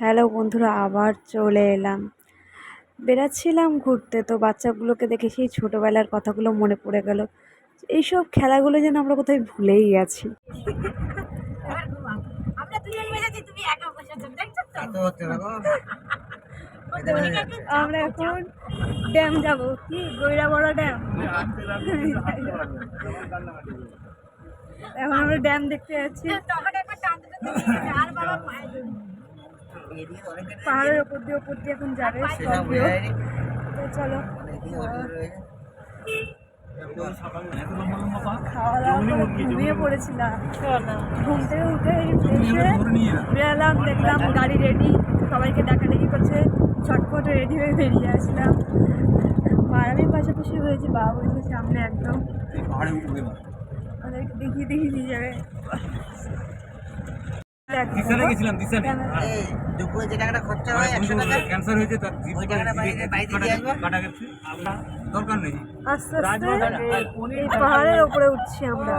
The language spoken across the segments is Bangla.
হ্যালো বন্ধুরা আবার চলে এলাম। বেড়াচ্ছিলাম ঘুরতে তো বাচ্চাগুলোকে দেখে সেই ছোটোবেলার কথাগুলো মনে পড়ে গেল। এইসব খেলাগুলো যেন আমরা কোথায় ভুলেই গেছি। আমরা দুজন বসেছি তুমি একা বসেছো দেখছ তো? এত হচ্ছে দেখো আমরা এখন ড্যাম যাব কি? গইরা বড় ড্যাম? এখন আমরা ড্যাম দেখতে যাচ্ছি। পাহাড়ের ওপর দিয়ে ওপর দিয়ে এখন যাবে স্করপিও তো চলো। খাওয়া দাওয়া ঘুমিয়ে পড়েছিলাম। ঘুম থেকে উঠে ফ্রেশ বেরালাম দেখলাম গাড়ি রেডি সবাইকে ডাকাডাকি করছে ছটফট রেডি হয়ে বেরিয়ে আসলাম। পাশাপাশি হয়েছে বাবা বলছে সামনে একদম। ওদেরকে দেখিয়ে দেখিয়ে নিয়ে যাবে। গেছিলাম দুপুরে যে টাকাটা খরচা হয় একশো টাকা ক্যান্সার হয়েছে তার ওই টাকাটা বাড়িতে- বাড়িতে দিয়ে আসব? কাটা গেছে দরকার নেই। আস্তে আস্তে পাহাড়ের ওপরে উঠছি আমরা।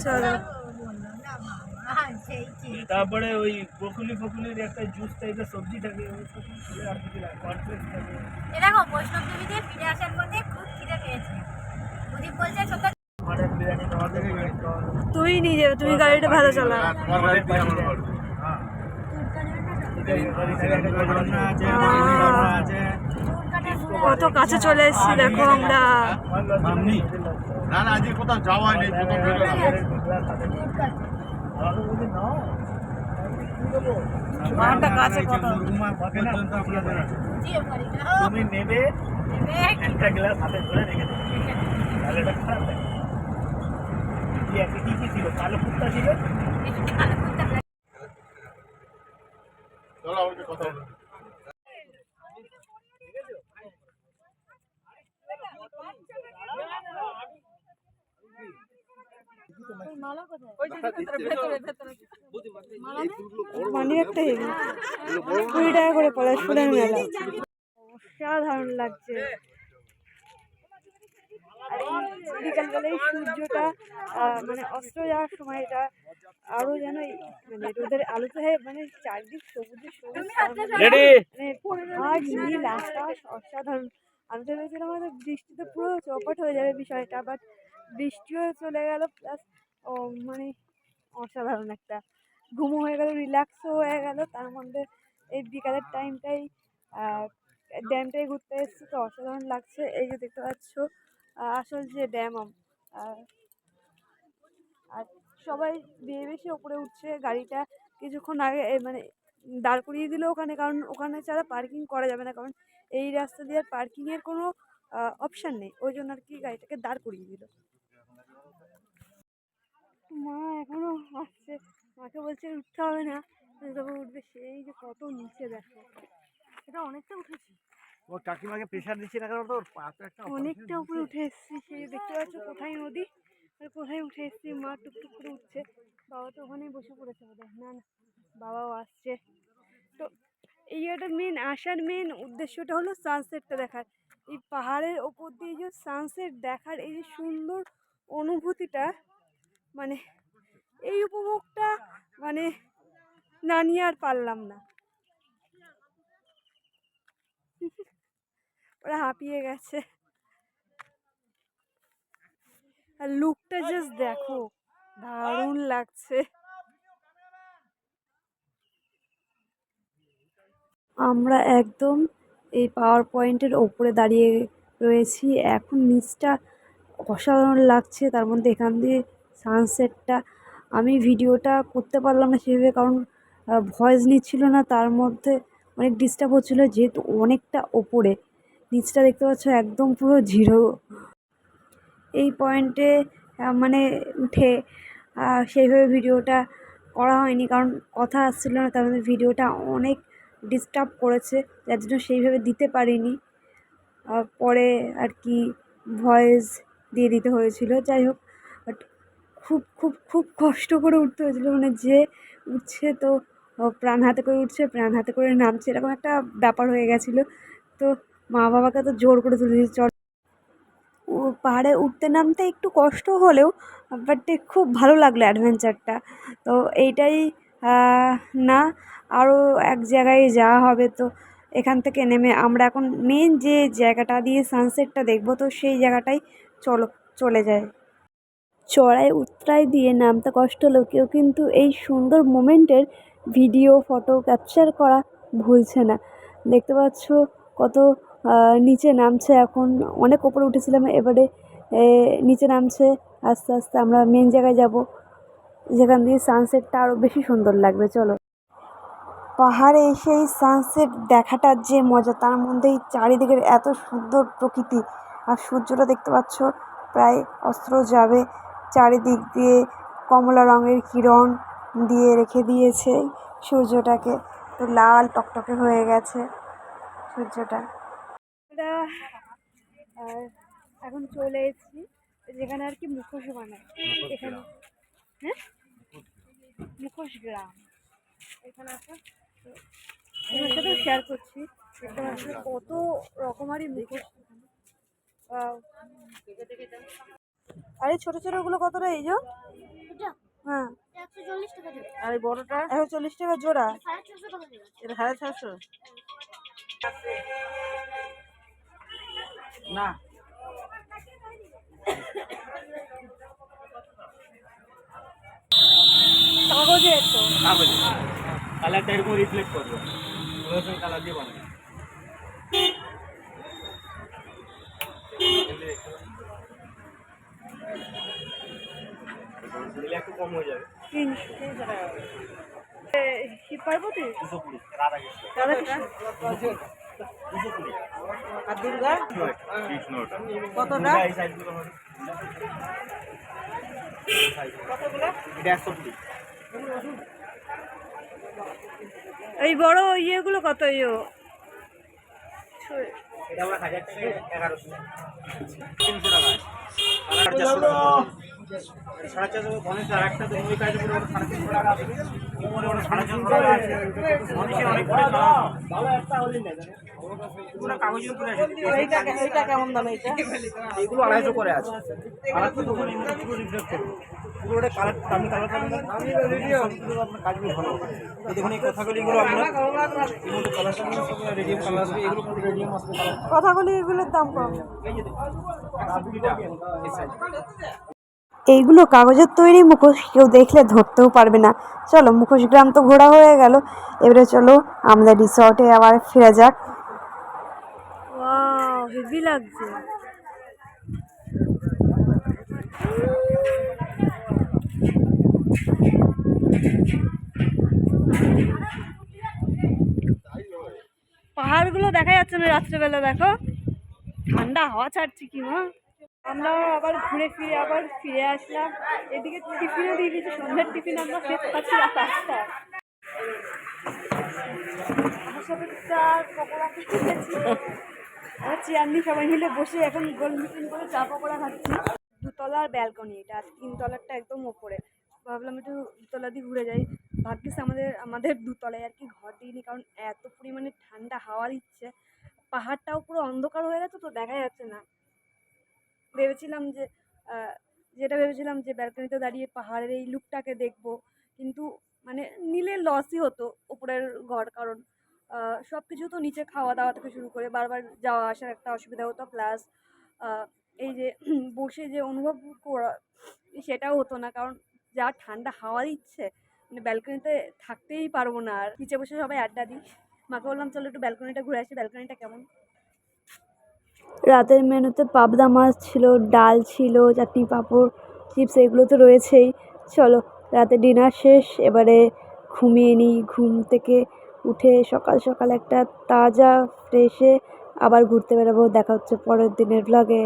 চলো। হ্যাঁ, সেই সেই। তারপরে ওই বকুলি ফকুলির একটা জুস টাইপের সবজি থাকে দেখো বৈষ্ণব ফিরে আসার খুব খিদে পেয়েছে। প্রদীপ বলছে তুই নিয়ে যাবে তুমি গাড়িটা ভালো চালা। কত কাছে চলে এসেছি দেখো আমরা না না আজকে কোথাও যাওয়া হয়নি প্রথম বেরোলাম পাহাড়টা কাছে কত পর্যন্ত আপনাদের জিও করি না। তুমি নেবে একটা গ্লাস হাতে ধরে রেখে দেবে খারাপ লাগে কি কি ছিল কালো কুত্তা ছিল চলো আমাকে কথা বলো মানি একটা হেভি কুড়ি টাকা করে পলাশ ফুলের মেলা। অসাধারণ লাগছে। আর এই বিকালবেলা এই সূর্যটা মানে অস্ত যাওয়ার সময় এটা আরও যেন মানে রোদের আলোতে মানে চারদিক সবুজে সবুজ রেডি মানে আকাশ অসাধারণ। আমি তো ভেবেছিলাম হয়তো বৃষ্টিতে পুরো চৌপট হয়ে যাবে বিষয়টা বাট বৃষ্টিও চলে গেল প্লাস ও মানে অসাধারণ একটা। ঘুমো হয়ে গেল রিল্যাক্সও হয়ে গেল। তার মধ্যে এই বিকালের টাইমটাই ড্যামটাই ঘুরতে এসেছি তো অসাধারণ লাগছে। এই যে দেখতে পাচ্ছ আসল যে ড্যাম আর সবাই বেয়ে বেশি ওপরে উঠছে। গাড়িটা কিছুক্ষণ আগে মানে দাঁড় করিয়ে দিল ওখানে, কারণ ওখানে ছাড়া পার্কিং করা যাবে না, কারণ এই রাস্তা দিয়ে আর পার্কিংয়ের কোনো অপশান নেই। ওই জন্য আর কি গাড়িটাকে দাঁড় করিয়ে দিল। মা এখনও আসছে। মাকে বলছে উঠতে হবে না। তবে উঠবে সেই যে কত নিচে দেখো। এটা অনেকটা উঠেছি। ও কাকিমাকে প্রেশার দিচ্ছি না কারণ তোর পাতে একটা অনেকটা উপরে উঠে এসেছি সেই দেখতে পাচ্ছ কোথায় নদী? আর কোথায় উঠে এসেছি? মা টুকটুক করে উঠছে। বাবা তো ওখানেই বসে পড়েছে। বোধহয় না না বাবাও আসছে। তো এই একটা মেন আসার মেন উদ্দেশ্যটা হলো সানসেটটা দেখার। এই পাহাড়ের ওপর দিয়ে যে সানসেট দেখার এই যে সুন্দর অনুভূতিটা মানে এই উপভোগটা মানে না নিয়ে আর পারলাম না। ওরা হাঁপিয়ে গেছে। আর লুকটা জাস্ট দেখো, দারুণ লাগছে। আমরা একদম এই পাওয়ার পয়েন্টের ওপরে দাঁড়িয়ে রয়েছি। এখন নিচটা অসাধারণ লাগছে, তার মধ্যে এখান দিয়ে সানসেটটা আমি ভিডিওটা করতে পারলাম না সেভাবে কারণ ভয়েস নিচ্ছিল না, তার মধ্যে অনেক ডিস্টার্ব হচ্ছিল, যেহেতু অনেকটা ওপরে। নিচটা দেখতে পাচ্ছ একদম পুরো জিরো এই পয়েন্টে মানে উঠে সেইভাবে ভিডিওটা করা হয়নি কারণ কথা আসছিল না, তার মধ্যে ভিডিওটা অনেক ডিস্টার্ব করেছে, যার জন্য সেইভাবে দিতে পারিনি। পরে আর কি ভয়েস দিয়ে দিতে হয়েছিল, যাই হোক। খুব খুব খুব কষ্ট করে উঠতে হয়েছিল। মানে যে উঠছে তো প্রাণ হাতে করে উঠছে, প্রাণ হাতে করে নামছে, এরকম একটা ব্যাপার হয়ে গেছিল। তো মা বাবাকে তো জোর করে তুলে দিয়েছে, চল। পাহাড়ে উঠতে নামতে একটু কষ্ট হলেও বাট খুব ভালো লাগল অ্যাডভেঞ্চারটা তো এইটাই না আরও এক জায়গায় যাওয়া হবে। তো এখান থেকে নেমে আমরা এখন মেন যে জায়গাটা দিয়ে সানসেটটা দেখব, তো সেই জায়গাটাই চলো, চলে যায় চড়াই উতরাই দিয়ে নামতে কষ্ট হলেও কেউ কিন্তু এই সুন্দর মোমেন্টের ভিডিও, ফটো ক্যাপচার করা ভুলছে না। দেখতে পাচ্ছ কত নিচে নামছে এখন। অনেক ওপরে উঠেছিলাম, এবারে নিচে নামছে। আস্তে আস্তে আমরা মেন জায়গায় যাব। যেখান দিয়ে সানসেটটা আরও বেশি সুন্দর লাগবে, চলো। পাহাড়ে এসে এই সানসেট দেখাটার যে মজা, তার মধ্যেই চারিদিকের এত সুন্দর প্রকৃতি। আর সূর্যটা দেখতে পাচ্ছ, প্রায় অস্ত্র যাবে। চারিদিক দিয়ে কমলা রঙের কিরণ দিয়ে রেখে দিয়েছে সূর্যটাকে। তো লাল টকটকে হয়ে গেছে সূর্যটা। এখন চলে এসেছি যেখানে আর কি মুখোশ বানায়। এখানে। হ্যাঁ? মুখোশ গ্রাম। এখানে আছে তোমার সাথেও শেয়ার করছি। কত রকমারি মুখোশ. আরে ছোট ছোটগুলো কত রে এই যে? হ্যাঁ। আর এই বড়টা? একশো চল্লিশ টাকা জোড়া। এটা সাড়ে ছশো না। কাগজের তো কাগজে। কালারটা এরকম রিফ্লেক্ট করবে। কালার দিয়ে বানাবে। একটু কম হয়ে যাবে। তিনশো। শিব পার্বতী? দুশো কুড়ি রাধা কৃষ্ণ। রাধাকৃষ্ণ আর দুর্গা? কতটা? এই বড় ইয়েগুলো কত ইয়ে? এটা আমরা হাজার টাকা এগারোশো। তিনশো টাকা। সাড়ে চারশো টাকা সাড়ে চারশো গণেশ আর একটা তো ওই কাজে পুরো সাড়ে তিনশো টাকা আছে। উপরে ওটা সাড়ে চারশো টাকা আছে। গণেশে অনেক করে ভালো একটা হলে নেই পুরো কাগজের উপরে আছে। এইটা এইটা কেমন দাম এইটা? এগুলো আড়াইশো করে আছে। কালারটা তখন পুরো রিফ্লেক্ট করবে পুরো ওটা কালার আমি কালার পাবেন আপনার কাজগুলো ভালো এই দেখুন এই কথাগুলো এগুলো আপনার এর কালার পাবেন রেডিয়াম কালার আসবে এগুলো পুরো রেডিয়াম আসবে কথাগুলি এগুলোর দাম কম। এই যে এইগুলো কাগজের তৈরি মুখোশ কেউ দেখলে ধরতেও পারবে না। চলো, মুখোশ গ্রাম তো ঘোরা হয়ে গেল। এবারে চলো, আমাদের রিসর্টে আবার ফিরে যাক। হেভি লাগছে। পাহাড়গুলো দেখা যাচ্ছে না রাত্রেবেলা, দেখো। ঠান্ডা হাওয়া ছাড়ছে কি, মা? আমরা আবার ঘুরে ফিরে, আবার ফিরে আসলাম। এদিকে টিফিনও দিয়ে দিয়েছি, সন্ধ্যার টিফিন আমরা খেতে পাচ্ছি রাত আটটা আর চেয়ার সবাই মিলে বসে এখন গোল করে চা পকোড়া দুতলার ব্যালকনি এটা তিনতলারটা একদম ওপরে। একটু দুতলা দিয়ে ঘুরে যাই। আমাদের আমাদের দুতলায় আর কি ঘর দিইনি, কারণ এত পরিমাণে ঠান্ডা, হাওয়া দিচ্ছে। পাহাড়টাও পুরো অন্ধকার হয়ে গেছে তো, দেখা যাচ্ছে না। ভেবেছিলাম যে যেটা ভেবেছিলাম যে ব্যালকনিতে দাঁড়িয়ে পাহাড়ের এই লুকটাকে দেখব। কিন্তু মানে নিলে লসই হতো উপরের ঘর, কারণ সব কিছু তো নিচে খাওয়া দাওয়া থেকে শুরু করে বারবার যাওয়া আসার একটা অসুবিধা হতো। প্লাস এই যে বসে যে অনুভব করা সেটাও হতো না, কারণ যা ঠান্ডা হাওয়া দিচ্ছে মানে ব্যালকনিতে থাকতেই পারব না আর। নিচে বসে সবাই আড্ডা দিই। মাকে বললাম, চলো একটু ব্যালকনিটা ঘুরে আসি। ব্যালকনিটা কেমন? রাতের মেনুতে পাবদা মাছ ছিল, ডাল ছিল, চাটনি, পাঁপড়, চিপস, এগুলো তো রয়েছেই। চলো, রাতে ডিনার শেষ, এবারে ঘুমিয়ে নিই। ঘুম থেকে উঠে সকাল সকাল একটা তাজা ফ্রেশে আবার ঘুরতে বেরোবো। দেখা হচ্ছে পরের দিনের ব্লগে